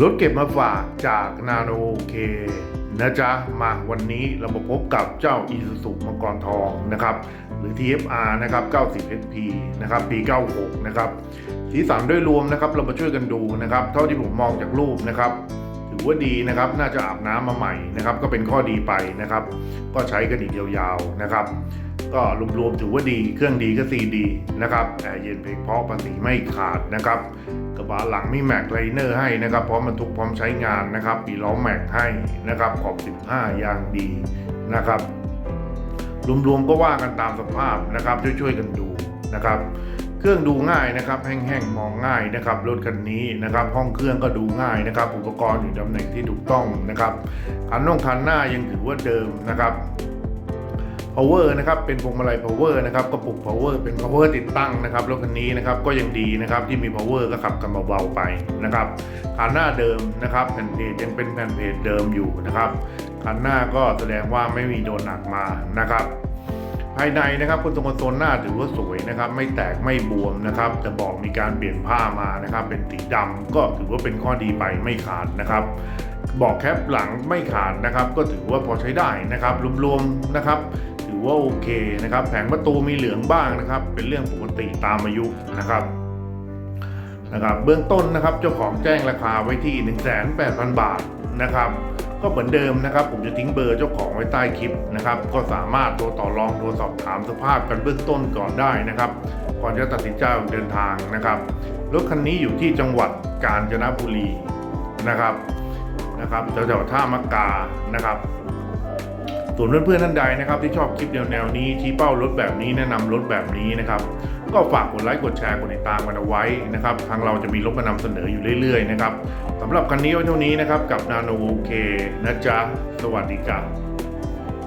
รถเก็บมาฝากจากนาโนเคนะจ๊ะ มาวันนี้เรามาพบกับเจ้า i s u z u มังกรทองนะครับ หรือ TFR นะครับ 90 SP นะครับ ปี 96 นะครับ สีสันด้วยรวมนะครับ เรามาช่วยกันดูนะครับ เท่าที่ผมมองจากรูปนะครับ ถือว่าดีนะครับ น่าจะอาบน้ำมาใหม่นะครับ ก็เป็นข้อดีไปนะครับ ก็ใช้กันอีกยาวๆนะครับ ก็รวมๆถือว่าดี เครื่องดีก็ซีดีนะครับแอร์เย็นเพลงเพราะภาษีไม่ขาดนะครับ กระบะหลังมีแม็กไลเนอร์ให้นะครับพร้อมบรรทุกพร้อมใช้งานนะครับปีล้อแม็กให้นะครับขอบ 15 ยางดีนะครับ รวมๆก็ว่ากันตามสภาพนะครับช่วยๆกันดูนะครับเครื่องดูง่ายนะครับแห้งๆมองง่ายนะครับรถคันนี้นะครับห้องเครื่องก็ดูง่ายนะครับ อุปกรณ์อยู่ตำแหน่งที่ถูกต้องนะครับคันน่องคันหน้ายังถือว่าเดิมนะครับ power นะครับเป็นพวงมาลัย power นะครับกระปุก power เป็น power ติดตั้งนะครับรถคันนี้นะครับก็ยังดีนะครับที่มี power ก็ขับกันเบาๆไปนะครับคันหน้าเดิมนะครับแผ่นเพจยังเป็นแผ่นเพจเดิมอยู่นะครับคันหน้าก็แสดงว่าไม่มีโดนหนักมานะครับภายในนะครับคุณตรงโซลหน้าถือว่าสวยนะครับ ไม่แตกไม่บวมนะครับจะบอกมีการเปลี่ยนผ้ามานะครับ เป็นสีดำก็ถือว่าเป็นข้อดีไปไม่ขาดนะครับบอกแคปหลังไม่ขาดนะครับ ก็ถือว่าพอใช้ได้นะครับรวมๆนะครับ ว่าโอเคนะครับแผงประตูมีเหลืองบ้างนะครับ เป็นเรื่องปกติตามอายุนะครับนะครับเบื้องต้นนะครับเจ้าของแจ้งราคาไว้ที่ 1,800,000 บาทนะครับ ก็เหมือนเดิมนะครับ ผมจะทิ้งเบอร์เจ้าของไว้ใต้คลิปนะครับ ก็สามารถโทรต่อรองโทรสอบถามสภาพกันเบื้องต้นก่อนได้นะครับ ก่อนจะตัดสินใจเดินทางนะครับรถคันนี้อยู่ที่จังหวัดกาญจนบุรีนะครับนะครับแถวๆท่ามะกานะครับ ส่วนเพื่อนๆท่านใดนะครับที่ชอบคลิปแนวๆนี้ชี้เป้ารถแบบนี้แนะนำรถแบบนี้นะครับก็ฝากกดไลค์กดแชร์กดติดตามกันเอาไว้นะครับทางเราจะมีรถมานำเสนออยู่เรื่อยๆนะครับสำหรับคันนี้ไว้เท่านี้นะครับกับนาโนโอเคนะจ๊ะสวัสดีครับ